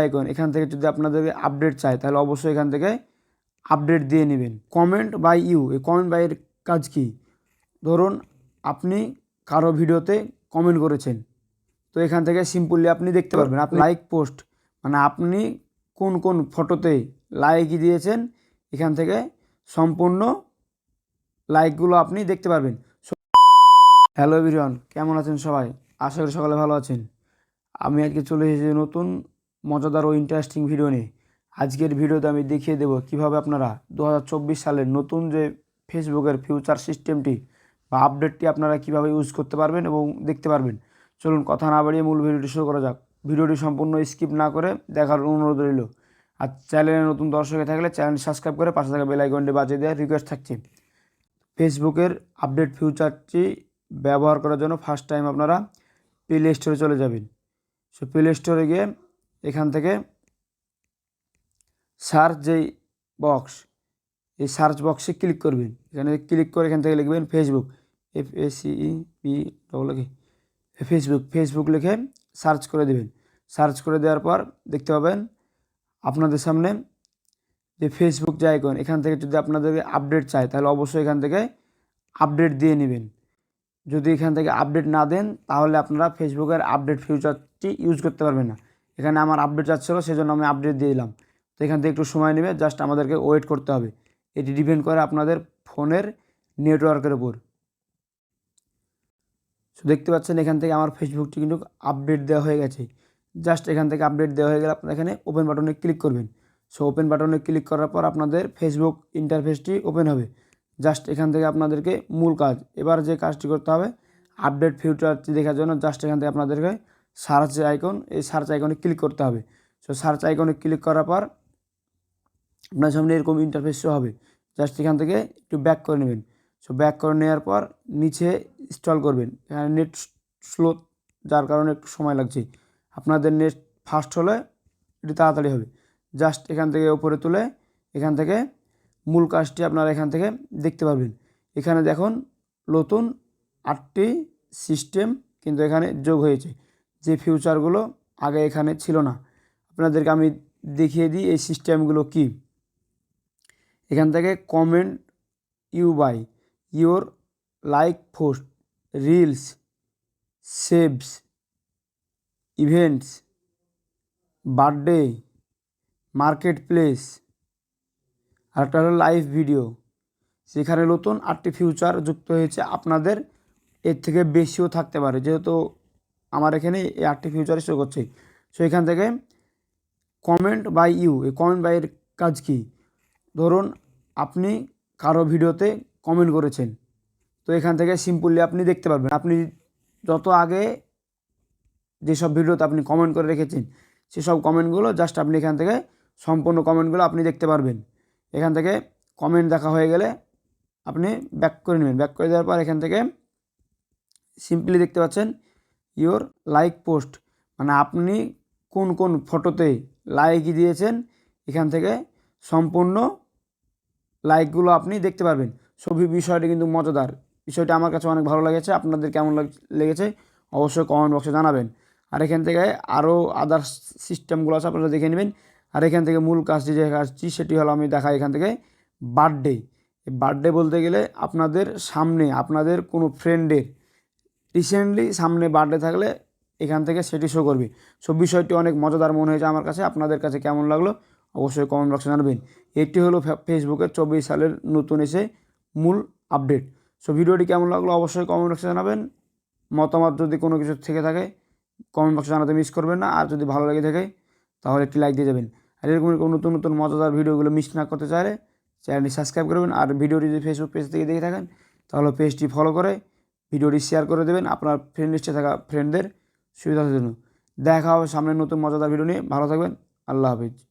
Icon এখান থেকে যদি আপনাদেরকে আপডেট চাই, তাহলে অবশ্যই এখান থেকে আপডেট দিয়ে নেবেন। কমেন্ট বাই ইউ এই কমেন্ট বাইয়ের কাজ কি? ধরুন আপনি কারও ভিডিওতে কমেন্ট করেছেন, তো এখান থেকে সিম্পলি আপনি দেখতে পারবেন, আপনি লাইক পোস্ট মানে আপনি কোন কোন ফটোতে লাইক দিয়েছেন, এখান থেকে সম্পূর্ণ লাইকগুলো আপনি দেখতে পারবেন। হ্যালো বিরিয়ন কেমন আছেন সবাই? আশা করি সকালে ভালো আছেন। আমি আজকে চলে এসেছি নতুন মজাদার ও ইন্টারেস্টিং ভিডিও নিয়ে। আজকের ভিডিওতে আমি দেখিয়ে দেবো কীভাবে আপনারা দু হাজার চব্বিশ সালের নতুন যে ফেসবুকের ফিউচার সিস্টেমটি বা আপডেটটি আপনারা কীভাবে ইউজ করতে পারবেন এবং দেখতে পারবেন। চলুন কথা না বাড়িয়ে মূল ভিডিওটি শুরু করা যাক। ভিডিওটি সম্পূর্ণ স্কিপ না করে দেখার অনুরোধ রইল। আর চ্যানেলে নতুন দর্শকে থাকলে চ্যানেল সাবস্ক্রাইব করে পাশে থাকা বেল আইকনটি বাজিয়ে দেওয়ার রিকোয়েস্ট থাকছে। ফেসবুকের আপডেট ফিউচারটি ব্যবহার করার জন্য ফার্স্ট টাইম আপনারা প্লে স্টোরে চলে যাবেন। সো প্লে স্টোরে গিয়ে এখান থেকে সার্চ যেই বক্স এই সার্চ বক্সে ক্লিক করবেন। এখানে ক্লিক করে এখান থেকে লিখবেন Facebook F A C E B double Facebook Facebook লিখে সার্চ করে দেবেন। সার্চ করে দেওয়ার পর দেখতে পাবেন আপনাদের সামনে যে ফেসবুক যে আইকন এখান থেকে যদি আপনাদেরকে আপডেট চাই তাহলে অবশ্যই এখান থেকে আপডেট দিয়ে নেবেন। যদি এখান থেকে আপডেট না দেন, তাহলে আপনারা ফেসবুকের আপডেট ফিউচারটি ইউজ করতে পারবেন না। এখানে আমার আপডেট যাচ্ছিল, সেজন্য আমি আপডেট দিয়ে দিলাম। তো এখান থেকে একটু সময় নেবে জাস্ট আমাদেরকে ওয়েট করতে হবে। এটি ডিপেন্ড করে আপনাদের ফোনের নেটওয়ার্কের উপর। সো দেখতে পাচ্ছেন এখান থেকে আমার ফেসবুকটি কিন্তু আপডেট দেওয়া হয়ে গেছে। জাস্ট এখান থেকে আপডেট দেওয়া হয়ে গেলে আপনারা এখানে ওপেন বাটনে ক্লিক করবেন। সো ওপেন বাটনে ক্লিক করার পর আপনাদের ফেসবুক ইন্টারফেসটি ওপেন হবে। জাস্ট এখান থেকে আপনাদেরকে মূল কাজ, এবার যে কাজটি করতে হবে আপডেট ফিউচারটি দেখার জন্য জাস্ট এখান থেকে আপনাদেরকে সার্চ আইকন, এই সার্চ আইকনে ক্লিক করতে হবে। সো সার্চ আইকনে ক্লিক করার পর আপনার সামনে এরকম ইন্টারফেস শো হবে। জাস্ট এখান থেকে একটু ব্যাক করে নেবেন। সো ব্যাক করে নেওয়ার পর নিচে ইনস্টল করবেন। এখানে নেট স্লো যার কারণে একটু সময় লাগছে। আপনাদের নেট ফাস্ট হলে এটি তাড়াতাড়ি হবে। জাস্ট এখান থেকে ওপরে তুলে এখান থেকে মূল কাজটি আপনারা এখান থেকে দেখতে পারবেন। এখানে দেখুন, নতুন আটটি সিস্টেম কিন্তু এখানে যোগ হয়েছে। যে ফিউচারগুলো আগে এখানে ছিল না। আপনাদেরকে আমি দেখিয়ে দিই এই সিস্টেমগুলো কী। এখান থেকে comment you by your like post reels saves events birthday marketplace আর একটা হলো লাইভ ভিডিও সেখানে নতুন আটটি ফিউচার যুক্ত হয়েছে, আপনাদের এর থেকে বেশিও থাকতে পারে। যেহেতু আমার এখানে এই আটটি ফিউচার শো করছে। সো এখান থেকে কমেন্ট বাই ইউ এই কমেন্ট বাইয়ের কাজ কী? ধরুন, আপনি কারও ভিডিওতে কমেন্ট করেছেন। তো, এখান থেকে সিম্পলি আপনি দেখতে পারবেন। আপনি যত আগে যেসব ভিডিওতে আপনি কমেন্ট করে রেখেছেন, সেসব কমেন্টগুলো জাস্ট আপনি এখান থেকে সম্পূর্ণ কমেন্টগুলো আপনি দেখতে পারবেন। এখান থেকে কমেন্ট দেখা হয়ে গেলে আপনি ব্যাক করে নেবেন। ব্যাক করে দেওয়ার পর এখান থেকে সিম্পলি দেখতে পাচ্ছেন ইওর লাইক পোস্ট। মানে আপনি কোন কোন ফটোতে লাইক দিয়েছেন, এখান থেকে সম্পূর্ণ লাইকগুলো আপনি দেখতে পারবেন। ছবি বিষয়টি কিন্তু মজাদার। বিষয়টা আমার কাছে অনেক ভালো লেগেছে। আপনাদের কেমন লেগেছে অবশ্যই কমেন্ট বক্সে জানাবেন। আর এখান থেকে আরও আদার্স সিস্টেমগুলো আছে, আপনারা দেখে নেবেন। আর এখান থেকে মূল কাজটি যে কাজটি, সেটি হলো আমি দেখা এখান থেকে বার্থডে বার্থডে বলতে গেলে আপনাদের সামনে, আপনাদের কোনো ফ্রেন্ডের রিসেন্টলি সামনে বার্থডে থাকলে এখান থেকে সেটি শো করবে। সো বিষয়টি অনেক মজাদার মনে হয়েছে আমার কাছে। আপনাদের কাছে কেমন লাগল? অবশ্যই কমেন্ট বক্সে জানাবেন। এটি হলো ফেসবুকের চব্বিশ সালের নতুন এসে মূল আপডেট সো ভিডিওটি কেমন লাগল? অবশ্যই কমেন্ট বক্সে জানাবেন। মতামত যদি কোনো কিছু থেকে থাকে কমেন্ট বক্সে জানাতে মিস করবেন না। আর যদি ভালো লেগে থাকে, তাহলে একটি লাইক দিয়ে যাবেন। আর এরকম এরকম নতুন নতুন মজাদার ভিডিওগুলো মিস না করতে চাইলে চ্যানেলটি সাবস্ক্রাইব করবেন। আর ভিডিওটি যদি ফেসবুক পেজ থেকে দেখে থাকেন, তাহলে পেজটি ফলো করে ভিডিওটি শেয়ার করে দেবেন আপনার ফ্রেন্ড লিস্টে থাকা ফ্রেন্ডদের সুবিধার জন্য। দেখা হবে সামনে নতুন মজাদার ভিডিও নিয়ে। ভালো থাকবেন। আল্লাহ হাফিজ।